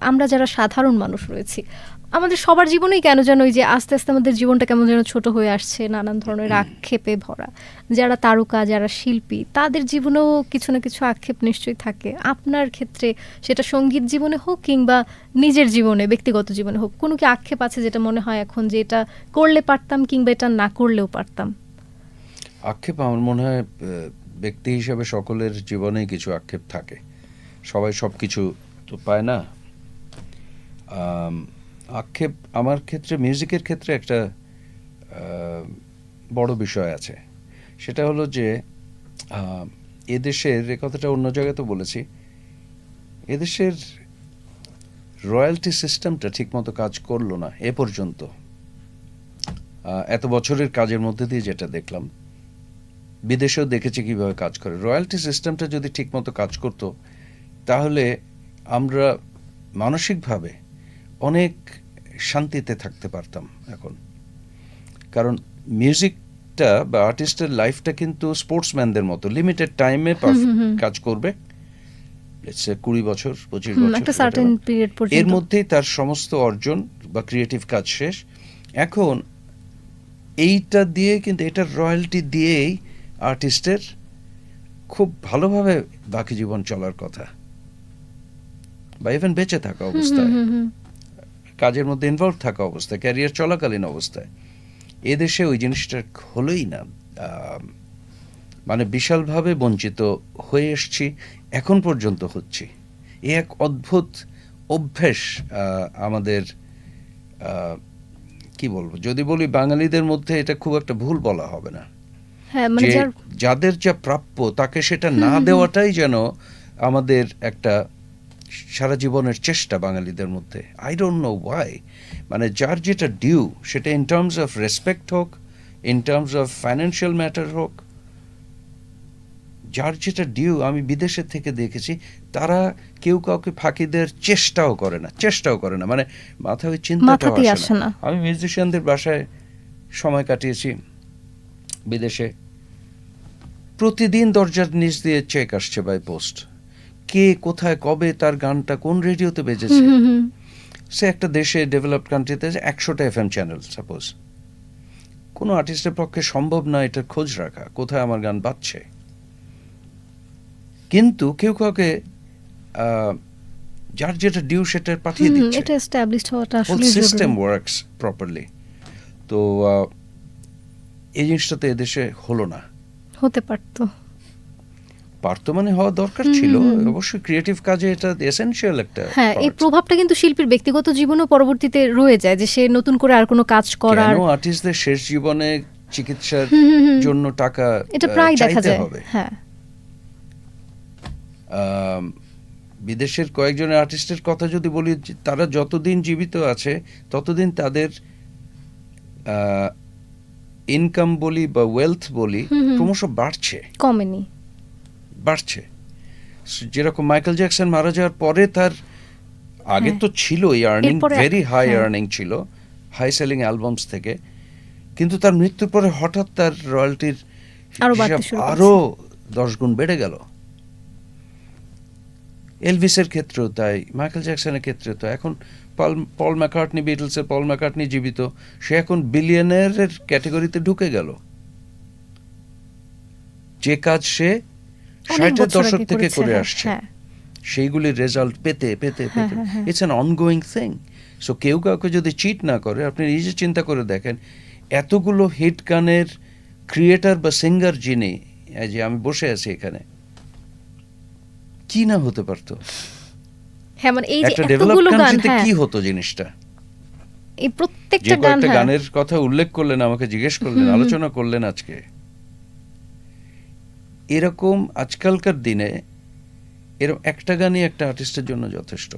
আমরা যারা সাধারণ মানুষ রয়েছি আমাদের সবার জীবনেই কেন যেন ওই যে আস্তে আস্তে আমাদের জীবনটা কেমন যেন ছোট হয়ে আসছে নানান ধরনের আক্ষেপে ভরা। যারা তারকা যারা শিল্পী তাদের জীবনেও কিছু না কিছু আক্ষেপ নিশ্চয়ই থাকে। আপনার ক্ষেত্রে সেটা সংগীত জীবনে হোক কিংবা নিজের জীবনে ব্যক্তিগত জীবনে হোক কোনো কি আক্ষেপ আছে যেটা মনে হয় এখন যে এটা করলে পারতাম কিংবা এটা না করলেও পারতাম? আক্ষেপ আমার মনে হয় ব্যক্তি হিসেবে সকলের জীবনেই কিছু আক্ষেপ থাকে। সবাই সব কিছু তো পায় না। আক্ষেপ, আমার ক্ষেত্রে, মিউজিকের ক্ষেত্রে একটা বড় বিষয় আছে। সেটা হলো যে এদেশের, এ কথাটা অন্য জায়গায় তো বলেছি, এদেশের রয়্যালটি সিস্টেমটা ঠিকমতো কাজ করল না এ পর্যন্ত। এত বছরের কাজের মধ্যে দিয়ে যেটা দেখলাম, বিদেশেও দেখেছি কীভাবে কাজ করে। রয়্যালটি সিস্টেমটা যদি ঠিকমতো কাজ করতো, তাহলে আমরা মানসিকভাবে অনেক শান্তিতে থাকতে পারতাম এখন। কারণ মিউজিকটা বা আর্টিস্টের লাইফটা কিন্তু স্পোর্টসম্যানদের মতো। লিমিটেড টাইমে কাজ করবে। কুড়ি বছর পঁচিশ বছর এর মধ্যেই তার সমস্ত অর্জন বা ক্রিয়েটিভ কাজ শেষ। এখন এইটা দিয়ে কিন্তু এটার রয়্যালটি দিয়েই আর্টিস্টের খুব ভালোভাবে বাকি জীবন চলার কথা। বা ইভেন বেঁচে থাকা অবস্থায়। কাজের মধ্যে ইনভলভ থাকা অবস্থায় ক্যারিয়ার চলাকালীন অবস্থায়। এদেশে ওই জিনিসটা হলোই না। মানে বিশালভাবে বঞ্চিত হয়ে এসছি এখন পর্যন্ত হচ্ছি। এ এক অদ্ভুত অভ্যেস আহ, আমাদের আহ, কি বলব যদি বলি বাঙালিদের মধ্যে এটা খুব একটা ভুল বলা হবে না। হ্যাঁ মানে যাদের যা প্রাপ্য তাকে সেটা না। দেওয়াটাই যেন আমাদের একটা সারা জীবনের চেষ্টা বাঙালিদের মধ্যে। আই ডোন্ট নো ওয়াই মানে যার যেটা ডিউ সেটা ইন টার্মস অফ রেসপেক্ট হোক in terms of financial matter হোক যার যেটা ডিউ আমি বিদেশের থেকে দেখেছি তারা কেউ কাউকে ফাঁকি দেওয়ার চেষ্টাও করে না চেষ্টাও করে না। মানে মাথায় ওই চিন্তাটাও আসে না। আমি মিউজিশিয়ানদের বাসায় সময় কাটিয়েছি বিদেশে। প্রতিদিন দরজার নিচ দিয়ে চেক আসছে বাই পোস্ট কে কোথায় কবে তার গানটা কোন রেডিওতে বেজেছে। সে একটা দেশে ডেভেলপড কান্ট্রিতে একশোটা এফ এম চ্যানেল সাপোজ কোনো আর্টিস্টের পক্ষে সম্ভব না এটার খোঁজ রাখা কোথায় আমার গান বাজছে? কিন্তু কেউ কাউকে যার যেটা ডিউ সেটা পাঠিয়ে দিচ্ছে। এটা এস্টাবলিশড হওয়াটা আসলে সিস্টেম ওয়ার্কস প্রপারলি তো এই জিনিসটা তো এদেশে হলো না। হতে পারতো। পারতো মানে হওয়া দরকার ছিল। অবশ্যই ক্রিয়েটিভ কাজে এটা এসেনশিয়াল একটা হ্যাঁ এই প্রভাবটা কিন্তু শিল্পীর ব্যক্তিগত জীবনেও পরবর্তীতে রয়ে যায় যে সে নতুন করে আর কোনো কাজ করার কেন আর্টিস্টদের শেষ জীবনে চিকিৎসার। জন্য টাকা এটা প্রায় দেখা যায়। হ্যাঁ। বিদেশের কয়েকজন আর্টিস্টের কথা যদি বলি তারা যতদিন জীবিত আছে ততদিন তাদের ইনকাম বলি বা ওয়েলথ বলি। ক্রমশ বাড়ছে। কমেনি। বাড়ছে যেরকম মাইকেল জ্যাকসন মারা যাওয়ার পরে তার আগে। তো ছিলই আর্নিং ভেরি হাই। আর্নিং ছিল হাই সেলিং অ্যালবামস থেকে কিন্তু তার মৃত্যুর পরে হঠাৎ তার রয়্যালটির আরও বাড়তে শুরু করেছে। আরও দশ গুণ বেড়ে গেল এলভিসের ক্ষেত্রেও তাই মাইকেল জ্যাকসনের ক্ষেত্রেও তো এখন পল পল ম্যাকার্টনি বিটলসের পল ম্যাকার্টনি জীবিত সে এখন বিলিয়নের ক্যাটেগরিতে ঢুকে গেল যে কাজ সে ষাটের দশক থেকে করে হ্যাঁ, আসছে। হ্যাঁ। সেইগুলির রেজাল্ট পেতে পেতে হ্যাঁ, পেতে। It's an ongoing thing so কেউ কাউকে যদি চিট না করে আপনি নিজে চিন্তা করে দেখেন এতগুলো হিট গানের ক্রিয়েটার বা সিঙ্গার যিনি যে আমি বসে আছি এখানে কি না হতে পারতো? হ্যাঁ মানে এই যে এতগুলো গান কি হতো জিনিসটা? এই প্রত্যেকটা গান গানের কথা উল্লেখ করলেন আমাকে জিজ্ঞেস করলেন। আলোচনা করলেন আজকে। এরকম আজকালকার দিনে এরকম একটা গানই একটা আর্টিস্টের জন্য যথেষ্ট।